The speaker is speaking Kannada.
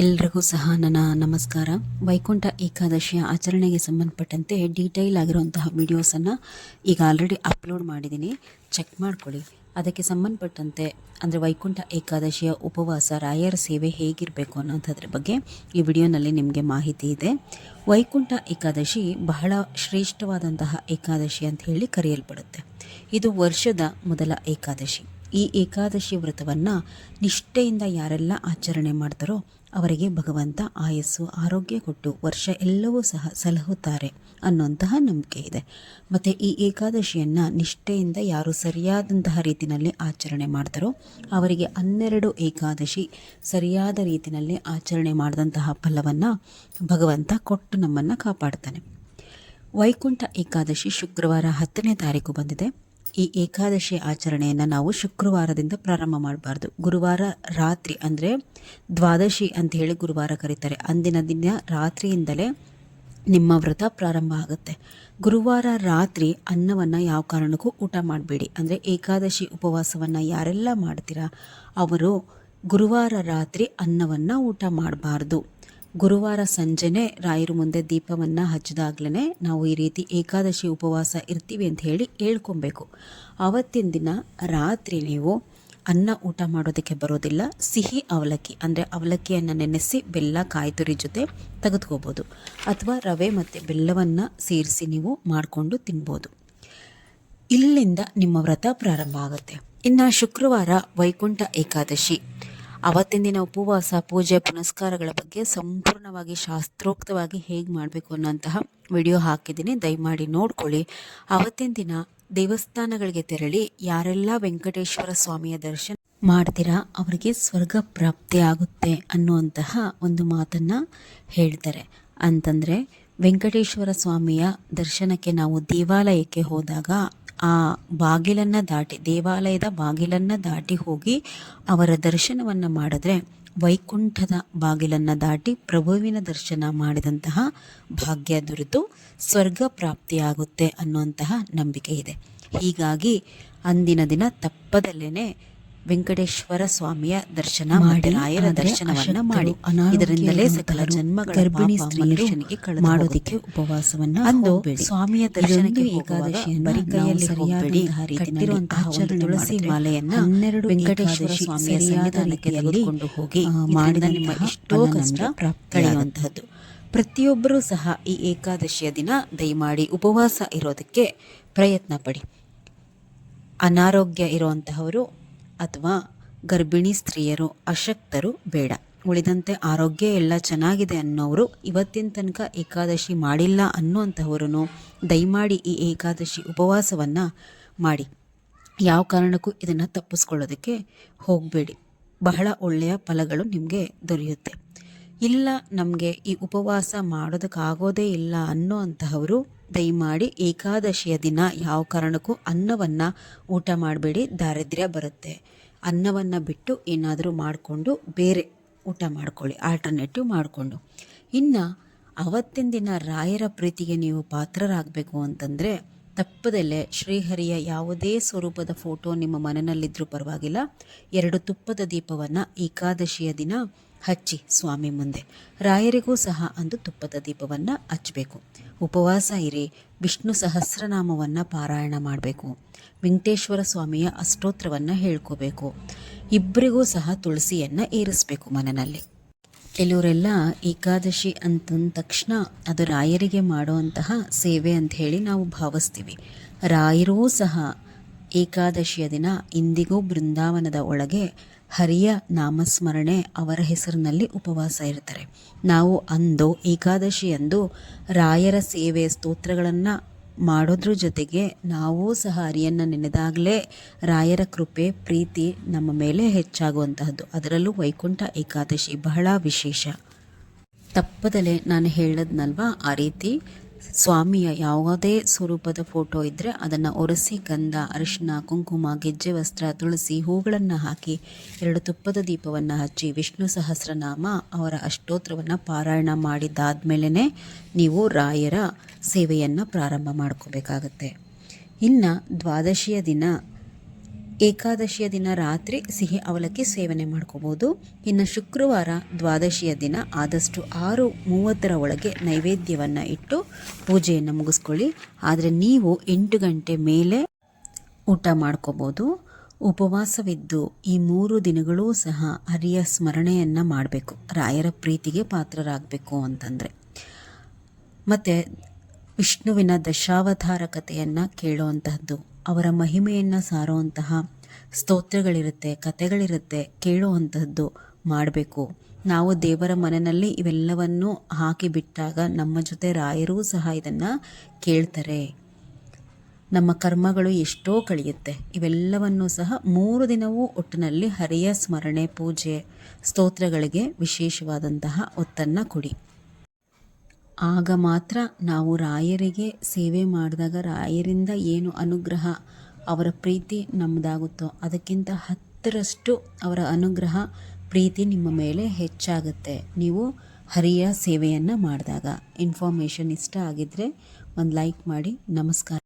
ಎಲ್ರಿಗೂ ಸಹ ನನ್ನ ನಮಸ್ಕಾರ. ವೈಕುಂಠ ಏಕಾದಶಿಯ ಆಚರಣೆಗೆ ಸಂಬಂಧಪಟ್ಟಂತೆ ಡೀಟೈಲ್ ಆಗಿರುವಂತಹ ವಿಡಿಯೋಸನ್ನು ಈಗ ಆಲ್ರೆಡಿ ಅಪ್ಲೋಡ್ ಮಾಡಿದ್ದೀನಿ. ಚೆಕ್ ಮಾಡ್ಕೊಳ್ಳಿ. ಅದಕ್ಕೆ ಸಂಬಂಧಪಟ್ಟಂತೆ, ಅಂದರೆ ವೈಕುಂಠ ಏಕಾದಶಿಯ ಉಪವಾಸ, ರಾಯರ ಸೇವೆ ಹೇಗಿರಬೇಕು ಅನ್ನೋಂಥದ್ರ ಬಗ್ಗೆ ಈ ವಿಡಿಯೋನಲ್ಲಿ ನಿಮಗೆ ಮಾಹಿತಿ ಇದೆ. ವೈಕುಂಠ ಏಕಾದಶಿ ಬಹಳ ಶ್ರೇಷ್ಠವಾದಂತಹ ಏಕಾದಶಿ ಅಂತ ಹೇಳಿ ಕರೆಯಲ್ಪಡುತ್ತೆ. ಇದು ವರ್ಷದ ಮೊದಲ ಏಕಾದಶಿ. ಈ ಏಕಾದಶಿ ವ್ರತವನ್ನು ನಿಷ್ಠೆಯಿಂದ ಯಾರೆಲ್ಲ ಆಚರಣೆ ಮಾಡ್ತಾರೋ ಅವರಿಗೆ ಭಗವಂತ ಆಯಸ್ಸು, ಆರೋಗ್ಯ ಕೊಟ್ಟು ವರ್ಷ ಎಲ್ಲವೂ ಸಹ ಸಲಹುತ್ತಾರೆ ಅನ್ನುವಂತಹ ನಂಬಿಕೆ ಇದೆ. ಮತ್ತು ಈ ಏಕಾದಶಿಯನ್ನು ನಿಷ್ಠೆಯಿಂದ ಯಾರು ಸರಿಯಾದಂತಹ ರೀತಿಯಲ್ಲಿ ಆಚರಣೆ ಮಾಡ್ತಾರೋ ಅವರಿಗೆ ಹನ್ನೆರಡು ಏಕಾದಶಿ ಸರಿಯಾದ ರೀತಿಯಲ್ಲಿ ಆಚರಣೆ ಮಾಡಿದಂತಹ ಫಲವನ್ನು ಭಗವಂತ ಕೊಟ್ಟು ನಮ್ಮನ್ನು ಕಾಪಾಡ್ತಾನೆ. ವೈಕುಂಠ ಏಕಾದಶಿ ಶುಕ್ರವಾರ ಹತ್ತನೇ ತಾರೀಕು ಬಂದಿದೆ. ಈ ಏಕಾದಶಿ ಆಚರಣೆಯನ್ನು ನಾವು ಶುಕ್ರವಾರದಿಂದ ಪ್ರಾರಂಭ ಮಾಡಬಾರ್ದು. ಗುರುವಾರ ರಾತ್ರಿ ಅಂದರೆ ದ್ವಾದಶಿ ಅಂತ ಹೇಳಿ ಗುರುವಾರ ಕರೀತಾರೆ. ಅಂದಿನ ದಿನ ರಾತ್ರಿಯಿಂದಲೇ ನಿಮ್ಮ ವ್ರತ ಪ್ರಾರಂಭ ಆಗುತ್ತೆ. ಗುರುವಾರ ರಾತ್ರಿ ಅನ್ನವನ್ನು ಯಾವ ಕಾರಣಕ್ಕೂ ಊಟ ಮಾಡಬೇಡಿ. ಅಂದರೆ ಏಕಾದಶಿ ಉಪವಾಸವನ್ನು ಯಾರೆಲ್ಲ ಮಾಡ್ತೀರಾ, ಅವರು ಗುರುವಾರ ರಾತ್ರಿ ಅನ್ನವನ್ನು ಊಟ ಮಾಡಬಾರ್ದು. ಗುರುವಾರ ಸಂಜೆನೆ ರಾಯರು ಮುಂದೆ ದೀಪವನ್ನು ಹಚ್ಚಿದಾಗ್ಲೇ ನಾವು ಈ ರೀತಿ ಏಕಾದಶಿ ಉಪವಾಸ ಇರ್ತೀವಿ ಅಂತ ಹೇಳಿ ಹೇಳ್ಕೊಬೇಕು. ಆವತ್ತಿನ ದಿನ ರಾತ್ರಿ ನೀವು ಅನ್ನ ಊಟ ಮಾಡೋದಕ್ಕೆ ಬರೋದಿಲ್ಲ. ಸಿಹಿ ಅವಲಕ್ಕಿ, ಅಂದರೆ ಅವಲಕ್ಕಿಯನ್ನು ನೆನೆಸಿ ಬೆಲ್ಲ ಕಾಯಿ ತುರಿ ಜೊತೆ ತೆಗೆದುಕೋಬೋದು. ಅಥವಾ ರವೆ ಮತ್ತು ಬೆಲ್ಲವನ್ನು ಸೇರಿಸಿ ನೀವು ಮಾಡಿಕೊಂಡು ತಿನ್ಬೋದು. ಇಲ್ಲಿಂದ ನಿಮ್ಮ ವ್ರತ ಪ್ರಾರಂಭ ಆಗುತ್ತೆ. ಇನ್ನು ಶುಕ್ರವಾರ ವೈಕುಂಠ ಏಕಾದಶಿ. ಅವತ್ತಿನ ದಿನ ಉಪವಾಸ, ಪೂಜೆ, ಪುನಸ್ಕಾರಗಳ ಬಗ್ಗೆ ಸಂಪೂರ್ಣವಾಗಿ ಶಾಸ್ತ್ರೋಕ್ತವಾಗಿ ಹೇಗೆ ಮಾಡಬೇಕು ಅನ್ನೋಂತಹ ವಿಡಿಯೋ ಹಾಕಿದ್ದೀನಿ. ದಯಮಾಡಿ ನೋಡ್ಕೊಳ್ಳಿ. ಅವತ್ತಿನ ದಿನ ದೇವಸ್ಥಾನಗಳಿಗೆ ತೆರಳಿ ಯಾರೆಲ್ಲ ವೆಂಕಟೇಶ್ವರ ಸ್ವಾಮಿಯ ದರ್ಶನ ಮಾಡ್ತೀರಾ, ಅವರಿಗೆ ಸ್ವರ್ಗ ಪ್ರಾಪ್ತಿ ಆಗುತ್ತೆ ಅನ್ನುವಂತಹ ಒಂದು ಮಾತನ್ನು ಹೇಳ್ತಾರೆ. ಅಂತಂದರೆ, ವೆಂಕಟೇಶ್ವರ ಸ್ವಾಮಿಯ ದರ್ಶನಕ್ಕೆ ನಾವು ದೇವಾಲಯಕ್ಕೆ ಹೋದಾಗ ಆ ಬಾಗಿಲನ್ನು ದಾಟಿ, ದೇವಾಲಯದ ಬಾಗಿಲನ್ನು ದಾಟಿ ಹೋಗಿ ಅವರ ದರ್ಶನವನ್ನು ಮಾಡಿದ್ರೆ ವೈಕುಂಠದ ಬಾಗಿಲನ್ನು ದಾಟಿ ಪ್ರಭುವಿನ ದರ್ಶನ ಮಾಡಿದಂತಹ ಭಾಗ್ಯ ದೊರೆತು, ಸ್ವರ್ಗ ಪ್ರಾಪ್ತಿಯಾಗುತ್ತೆ ಅನ್ನುವಂತಹ ನಂಬಿಕೆ ಇದೆ. ಹೀಗಾಗಿ ಅಂದಿನ ದಿನ ತಪ್ಪದಲ್ಲೇ ವೆಂಕಟೇಶ್ವರ ಸ್ವಾಮಿಯ ದರ್ಶನ ಮಾಡಿ ರಾಯರ ದರ್ಶನವನ್ನ ಮಾಡಿ. ಇದರಿಂದಲೇ ಸಕಲ ಜನ್ಮಗಳ ಗರ್ಭಿಣಿ ಮನುಷ್ಯನಿಗೆ ಮಾಡೋದಿಕ್ಕೆ ಉಪವಾಸವನ್ನ ಅಂದು ಸ್ವಾಮಿಯ ದರ್ಶನಕ್ಕೆ ಏಕಾದಶಿ ಬರೀ ಕೈಯಲ್ಲಿ ಸರಿಯಾಗಿ ಕಟ್ಟಿರುವಂತಹ ತುಳಸಿ ಮಾಲೆಯನ್ನ ಹನ್ನೆರಡು ವೆಂಕಟೇಶ್ವರ ಸ್ವಾಮಿಯ ಸನ್ನಿಧಾನಕ್ಕೆ ತೆಗೆದುಕೊಂಡು ಹೋಗಿ. ಮಾಡಿದ ನಿಮ್ಮ ಎಷ್ಟೋ ಕಷ್ಟ ಕಳೆಯುವಂತಹದ್ದು. ಪ್ರತಿಯೊಬ್ಬರೂ ಸಹ ಈ ಏಕಾದಶಿಯ ದಿನ ದಯಮಾಡಿ ಉಪವಾಸ ಇರೋದಕ್ಕೆ ಪ್ರಯತ್ನ ಪಡಿ ಅನಾರೋಗ್ಯ ಇರುವಂತಹವರು ಅಥವಾ ಗರ್ಭಿಣಿ ಸ್ತ್ರೀಯರು ಅಶಕ್ತರು ಬೇಡ. ಉಳಿದಂತೆ ಆರೋಗ್ಯ ಎಲ್ಲ ಚೆನ್ನಾಗಿದೆ ಅನ್ನೋರು ಇವತ್ತಿನ ತನಕ ಏಕಾದಶಿ ಮಾಡಿಲ್ಲ ಅನ್ನುವಂಥವರು ದಯಮಾಡಿ ಈ ಏಕಾದಶಿ ಉಪವಾಸವನ್ನು ಮಾಡಿ. ಯಾವ ಕಾರಣಕ್ಕೂ ಇದನ್ನು ತಪ್ಪಿಸ್ಕೊಳ್ಳೋದಕ್ಕೆ ಹೋಗಬೇಡಿ. ಬಹಳ ಒಳ್ಳೆಯ ಫಲಗಳು ನಿಮಗೆ ದೊರೆಯುತ್ತೆ. ಇಲ್ಲ, ನಮಗೆ ಈ ಉಪವಾಸ ಮಾಡೋದಕ್ಕಾಗೋದೇ ಇಲ್ಲ ಅನ್ನೋ ಅಂತಹವರು ದಯಮಾಡಿ ಏಕಾದಶಿಯ ದಿನ ಯಾವ ಕಾರಣಕ್ಕೂ ಅನ್ನವನ್ನು ಊಟ ಮಾಡಬೇಡಿ, ದಾರಿದ್ರ್ಯ ಬರುತ್ತೆ. ಅನ್ನವನ್ನು ಬಿಟ್ಟು ಏನಾದರೂ ಮಾಡಿಕೊಂಡು ಬೇರೆ ಊಟ ಮಾಡ್ಕೊಳ್ಳಿ ಆಲ್ಟರ್ನೇಟಿವ್ ಮಾಡಿಕೊಂಡು. ಇನ್ನು ಅವತ್ತಿನ ದಿನ ರಾಯರ ಪ್ರೀತಿಗೆ ನೀವು ಪಾತ್ರರಾಗಬೇಕು ಅಂತಂದರೆ ತಪ್ಪದಲ್ಲೇ ಶ್ರೀಹರಿಯ ಯಾವುದೇ ಸ್ವರೂಪದ ಫೋಟೋ ನಿಮ್ಮ ಮನನಲ್ಲಿದ್ದರೂ ಪರವಾಗಿಲ್ಲ. ಎರಡು ತುಪ್ಪದ ದೀಪವನ್ನು ಏಕಾದಶಿಯ ದಿನ ಹಚ್ಚಿ ಸ್ವಾಮಿ ಮುಂದೆ. ರಾಯರಿಗೂ ಸಹ ಅಂದು ತುಪ್ಪದ ದೀಪವನ್ನು ಹಚ್ಚಬೇಕು. ಉಪವಾಸ ಇರಿ, ವಿಷ್ಣು ಸಹಸ್ರನಾಮವನ್ನು ಪಾರಾಯಣ ಮಾಡಬೇಕು. ವೆಂಕಟೇಶ್ವರ ಸ್ವಾಮಿಯ ಅಷ್ಟೋತ್ರವನ್ನು ಹೇಳ್ಕೋಬೇಕು. ಇಬ್ಬರಿಗೂ ಸಹ ತುಳಸಿಯನ್ನು ಏರಿಸಬೇಕು ಮನೆಯಲ್ಲಿ ಕೆಲವರೆಲ್ಲ ಏಕಾದಶಿ ಅಂತಂದ ತಕ್ಷಣ ಅದು ರಾಯರಿಗೆ ಮಾಡುವಂತಹ ಸೇವೆ ಅಂತ ಹೇಳಿ ನಾವು ಭಾವಿಸ್ತೀವಿ. ರಾಯರೂ ಸಹ ಏಕಾದಶಿಯ ದಿನ ಇಂದಿಗೂ ಬೃಂದಾವನದ ಒಳಗೆ ಹರಿಯ ನಾಮಸ್ಮರಣೆ ಅವರ ಹೆಸರಿನಲ್ಲಿ ಉಪವಾಸ ಇರ್ತಾರೆ. ನಾವು ಅಂದು ಏಕಾದಶಿಯಂದು ರಾಯರ ಸೇವೆ ಸ್ತೋತ್ರಗಳನ್ನು ಮಾಡೋದ್ರ ಜೊತೆಗೆ ನಾವೂ ಸಹ ಹರಿಯನ್ನು ನೆನೆದಾಗಲೇ ರಾಯರ ಕೃಪೆ, ಪ್ರೀತಿ ನಮ್ಮ ಮೇಲೆ ಹೆಚ್ಚಾಗುವಂತಹದ್ದು. ಅದರಲ್ಲೂ ವೈಕುಂಠ ಏಕಾದಶಿ ಬಹಳ ವಿಶೇಷ. ತಪ್ಪದಲೇ ನಾನು ಹೇಳದ್ನಲ್ವಾ, ಆ ರೀತಿ ಸ್ವಾಮಿಯ ಯಾವುದೇ ಸ್ವರೂಪದ ಫೋಟೋ ಇದ್ದರೆ ಅದನ್ನು ಒರೆಸಿ ಗಂಧ, ಅರಿಶಿನ, ಕುಂಕುಮ, ಗೆಜ್ಜೆ, ವಸ್ತ್ರ, ತುಳಸಿ ಹೂಗಳನ್ನು ಹಾಕಿ ಎರಡು ತುಪ್ಪದ ದೀಪವನ್ನು ಹಚ್ಚಿ ವಿಷ್ಣು ಸಹಸ್ರನಾಮ ಅವರ ಅಷ್ಟೋತ್ರವನ್ನು ಪಾರಾಯಣ ಮಾಡಿದ್ದಾದ್ಮೇಲೆ ನೀವು ರಾಯರ ಸೇವೆಯನ್ನು ಪ್ರಾರಂಭ ಮಾಡ್ಕೋಬೇಕಾಗತ್ತೆ. ಇನ್ನು ದ್ವಾದಶಿಯ ದಿನ ಏಕಾದಶಿಯ ದಿನ ರಾತ್ರಿ ಸಿಹಿ ಅವಲಕ್ಕಿ ಸೇವನೆ ಮಾಡ್ಕೋಬೋದು. ಇನ್ನು ಶುಕ್ರವಾರ ದ್ವಾದಶಿಯ ದಿನ ಆದಷ್ಟು ಆರು ಮೂವತ್ತರ ಒಳಗೆ ನೈವೇದ್ಯವನ್ನು ಇಟ್ಟು ಪೂಜೆಯನ್ನು ಮುಗಿಸ್ಕೊಳ್ಳಿ. ಆದರೆ ನೀವು ಎಂಟು ಗಂಟೆ ಮೇಲೆ ಊಟ ಮಾಡ್ಕೋಬೋದು. ಉಪವಾಸವಿದ್ದು ಈ ಮೂರು ದಿನಗಳೂ ಸಹ ಹರಿಯ ಸ್ಮರಣೆಯನ್ನು ಮಾಡಬೇಕು. ರಾಯರ ಪ್ರೀತಿಗೆ ಪಾತ್ರರಾಗಬೇಕು ಅಂತಂದರೆ. ಮತ್ತು ವಿಷ್ಣುವಿನ ದಶಾವತಾರ ಕಥೆಯನ್ನು ಕೇಳುವಂತಹದ್ದು ಅವರ ಮಹಿಮೆಯನ್ನು ಸಾರುವಂತಹ ಸ್ತೋತ್ರಗಳಿರುತ್ತೆ, ಕಥೆಗಳಿರುತ್ತೆ, ಕೇಳುವಂತಹದ್ದು ಮಾಡಬೇಕು. ನಾವು ದೇವರ ಮನೆಯಲ್ಲಿ ಇವೆಲ್ಲವನ್ನು ಹಾಕಿ ಬಿಟ್ಟಾಗ ನಮ್ಮ ಜೊತೆ ರಾಯರೂ ಸಹ ಇದನ್ನು ಕೇಳ್ತಾರೆ. ನಮ್ಮ ಕರ್ಮಗಳು ಎಷ್ಟೋ ಕಳೆಯುತ್ತೆ. ಇವೆಲ್ಲವನ್ನೂ ಸಹ ಮೂರು ದಿನವೂ ಒಟ್ಟಿನಲ್ಲಿ ಹರಿಯ ಸ್ಮರಣೆ, ಪೂಜೆ, ಸ್ತೋತ್ರಗಳಿಗೆ ವಿಶೇಷವಾದಂತಹ ಒತ್ತನ್ನು ಕೊಡಿ. ಆಗ ಮಾತ್ರ ನಾವು ರಾಯರಿಗೆ ಸೇವೆ ಮಾಡಿದಾಗ ರಾಯರಿಂದ ಏನು ಅನುಗ್ರಹ ಅವರ ಪ್ರೀತಿ ನಮ್ಮದಾಗುತ್ತೋ ಅದಕ್ಕಿಂತ ಹತ್ತರಷ್ಟು ಅವರ ಅನುಗ್ರಹ ಪ್ರೀತಿ ನಿಮ್ಮ ಮೇಲೆ ಹೆಚ್ಚಾಗುತ್ತೆ. ನೀವು ಹರಿಯ ಸೇವೆಯನ್ನು ಮಾಡಿದಾಗ. ಇನ್ಫಾರ್ಮೇಷನ್ ಇಷ್ಟ ಆಗಿದ್ದರೆ ಒಂದು ಲೈಕ್ ಮಾಡಿ. ನಮಸ್ಕಾರ.